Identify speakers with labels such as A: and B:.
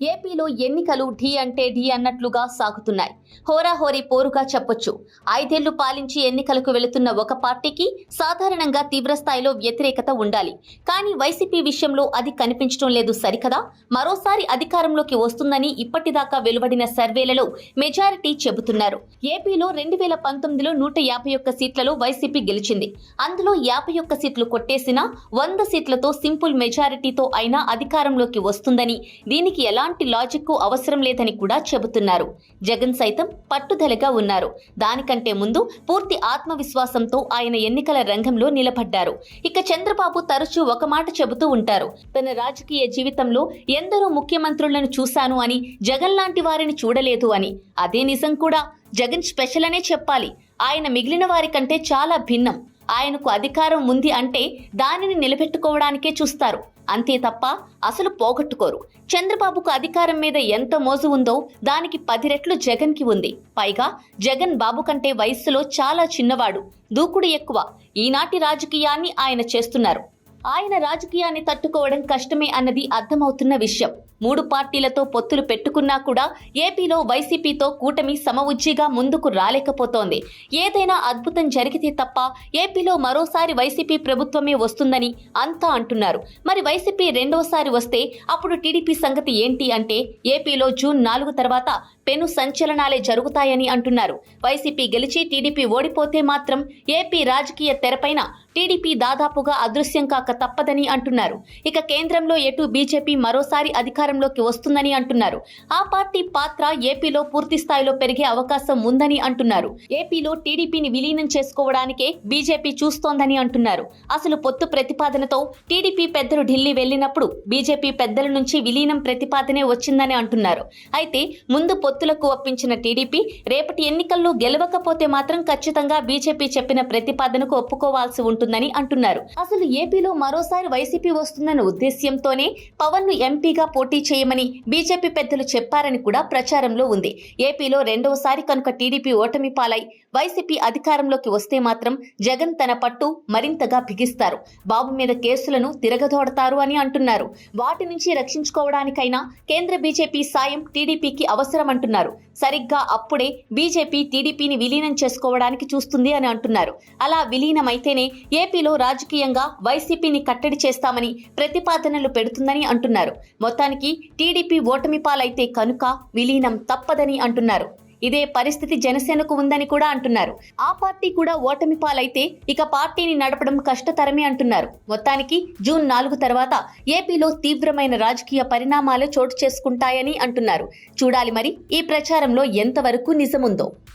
A: ఏపీలో ఎన్నికలు ఢీ అంటే ఢీ అన్నట్లుగా సాగుతున్నాయి. హోరాహోరీ పోరుగా చెప్పొచ్చు. ఐదేళ్ళు పాలించి ఎన్నికలకు వెళుతున్న ఒక పార్టీకి సాధారణంగా తీవ్రస్థాయిలో వ్యతిరేకత ఉండాలి. కానీ వైసీపీ విషయంలో అది కనిపించడం లేదు సరికదా? మరోసారి అధికారంలోకి వస్తుందని ఇప్పటిదాకా వెలువడిన సర్వేలలో మెజారిటీ చెబుతున్నారు. ఏపీలో రెండు వేల పంతొమ్మిదిలో నూట యాభై ఒక్క సీట్లలో వైసీపీ గెలిచింది. అందులో యాభై ఒక్క సీట్లు కొట్టేసినా వంద సీట్లతో సింపుల్ మెజారిటీతో అయినా అధికారంలోకి వస్తుందని దీనికి ఎలా ఎలాంటి లాజిక్ అవసరం లేదని కూడా చెబుతున్నారు. జగన్ సైతం పట్టుదలగా ఉన్నారు. దానికంటే ముందు పూర్తి ఆత్మవిశ్వాసంతో ఆయన ఎన్నికల రంగంలో నిలబడ్డారు. ఇక చంద్రబాబు తరచూ ఒక మాట చెబుతూ ఉంటారు. తన రాజకీయ జీవితంలో ఎందరో ముఖ్యమంత్రులను చూశాను అని జగన్ లాంటి వారిని చూడలేదు అని. అదే నిజం కూడా జగన్ స్పెషల్ అనే చెప్పాలి. ఆయన మిగిలిన వారి కంటే చాలా భిన్నం. ఆయనకు అధికారం ఉంది అంటే దానిని నిలబెట్టుకోవడానికే చూస్తారు. అంతే తప్ప అసలు పోగొట్టుకోరు. చంద్రబాబుకు అధికారం మీద ఎంత మోజు ఉందో దానికి పది రెట్లు జగన్కి ఉంది. పైగా జగన్ బాబు కంటే వయస్సులో చాలా చిన్నవాడు దూకుడు ఎక్కువ. ఈనాటి రాజకీయాన్ని ఆయన చేస్తున్నారు. ఆయన రాజకీయాన్ని తట్టుకోవడం కష్టమే అన్నది అర్థమవుతున్న విషయం. మూడు పార్టీలతో పొత్తులు పెట్టుకున్నా కూడా ఏపీలో వైసీపీతో కూటమి సమవుజ్జిగా ముందుకు రాలేకపోతోంది. ఏదైనా అద్భుతం జరిగితే తప్ప ఏపీలో మరోసారి వైసీపీ ప్రభుత్వమే వస్తుందని అంతా అంటున్నారు. మరి వైసీపీ రెండోసారి వస్తే అప్పుడు టీడీపీ సంగతి ఏంటి అంటే ఏపీలో జూన్ నాలుగు తర్వాత పెను సంచలనాలే జరుగుతాయని అంటున్నారు. వైసీపీ గెలిచి టీడీపీ ఓడిపోతే మాత్రం ఏపీ రాజకీయ తెరపైన టీడీపీ దాదాపుగా అదృశ్యం కాక తప్పదని అంటున్నారు. ఇక కేంద్రంలో ఎటు బీజేపీ మరోసారి అధికారంలోకి వస్తుందని అంటున్నారు. ఆ పార్టీ పాత్ర ఏపీలో పూర్తి స్థాయిలో పెరిగే అవకాశం ఉందని అంటున్నారు. ఏపీలో టీడీపీని విలీనం చేసుకోవడానికే బీజేపీ చూస్తోందని అంటున్నారు. అసలు పొత్తు ప్రతిపాదనతో టీడీపీ పెద్దలు ఢిల్లీ వెళ్ళినప్పుడు బీజేపీ పెద్దల నుంచి విలీనం ప్రతిపాదనే వచ్చిందని అంటున్నారు. అయితే ముందు పొత్తులకు ఒప్పించిన టీడీపీ రేపటి ఎన్నికల్లో గెలవకపోతే మాత్రం ఖచ్చితంగా బీజేపీ చెప్పిన ప్రతిపాదనకు ఒప్పుకోవాల్సి ఉంటుందని అంటున్నారు. అసలు ఏపీలో మరోసారి వైసీపీ వస్తుందన్న ఉద్దేశ్యంతోనే పవన్ను ఎంపీగా పోటీ చేయమని బీజేపీ పెద్దలు చెప్పారని కూడా ప్రచారంలో ఉంది. ఏపీలో రెండవసారి కనుక టీడీపీ ఓటమి పాలై వైసీపీ అధికారంలోకి వస్తే మాత్రం జగన్ తన పట్టు మరింతగా బిగిస్తారు. బాబు మీద కేసులను తిరగదోడతారు అని అంటున్నారు. వాటి నుంచి రక్షించుకోవడానికైనా కేంద్ర బీజేపీ సాయం టీడీపీకి అవసరం అంటున్నారు సరిగ్గా అప్పుడే బీజేపీ టీడీపీని విలీనం చేసుకోవడానికి చూస్తుంది అని అంటున్నారు. అలా విలీనమైతేనే ఏపీలో రాజకీయంగా వైసీపీని కట్టడి చేస్తామని ప్రతిపాదనలు పెడుతుందని అంటున్నారు. మొత్తానికి టీడీపీ ఓటమి పాలైతే కనుక విలీనం తప్పదని అంటున్నారు. ఇదే పరిస్థితి జనసేనకు ఉందని కూడా అంటున్నారు. ఆ పార్టీ కూడా ఓటమి పాలైతే ఇక పార్టీని నడపడం కష్టతరమే అంటున్నారు. మొత్తానికి జూన్ నాలుగు తర్వాత ఏపీలో తీవ్రమైన రాజకీయ పరిణామాలు చోటు చేసుకుంటాయని అంటున్నారు. చూడాలి మరి ఈ ప్రచారంలో ఎంతవరకు నిజముందో.